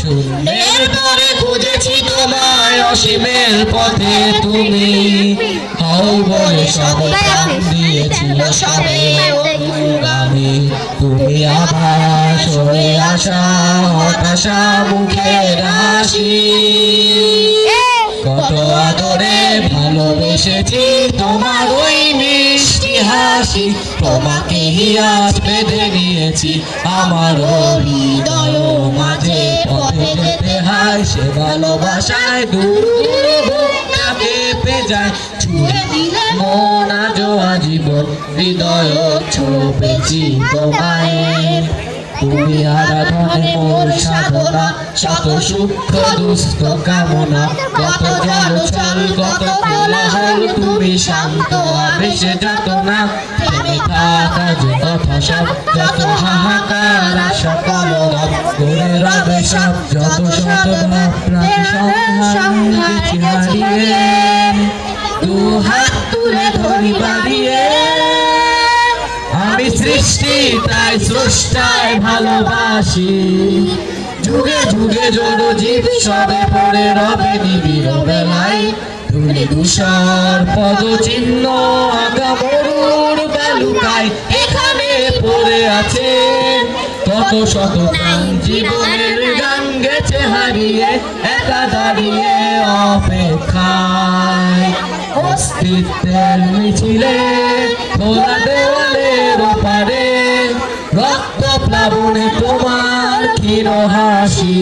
শূন্যের পরে খুঁজেছি তোমায় অসীমের পথে তুমি। হও বলে সবে প্রাণ দিয়েছিল সবে আমি তুমি আসা হতাশা কত আদরে ভালোবেসেছি তোমার ওই হাসি তোমাকে আজ বেঁধে নিয়েছি। আমার হৃদয় মাঝে পথে যেতে হয়, সে ভালোবাসায় দূর কেঁপে যায়। ছুঁয়ে দিলে মন আজীবন, হৃদয় ছোপেছি তোমায় তুমি আরাধনে মোর সাধনা, শত দুস্থ কামনা, কত জল, চল, কত তুমি শান্ত আবেশে যত না। থেমে থাকা যে কথা, সব যত হাহাকার কলরব করে রবে সব যত শত দু হাত তুলে ধরি বাড়িয়ে। আমি সৃষ্টি, তাই স্রষ্টায় ভালোবাসি। যুগে যুগে জড় জীব সবে পড়ে রবে নিবিড় বেলায়। ধুলি পদ চিহ্ন আগা মরুর বালুকায় এখানে পড়ে আছে। কত শত জীবনের গান গেছে হারিয়ে, একা দাঁড়িয়ে অপেক্ষায়। অস্তিত্বের মিছিলে, খোলা দেওয়ালের ওপারে, রক্ত প্লাবনে তোমার ক্ষীণ হাসি।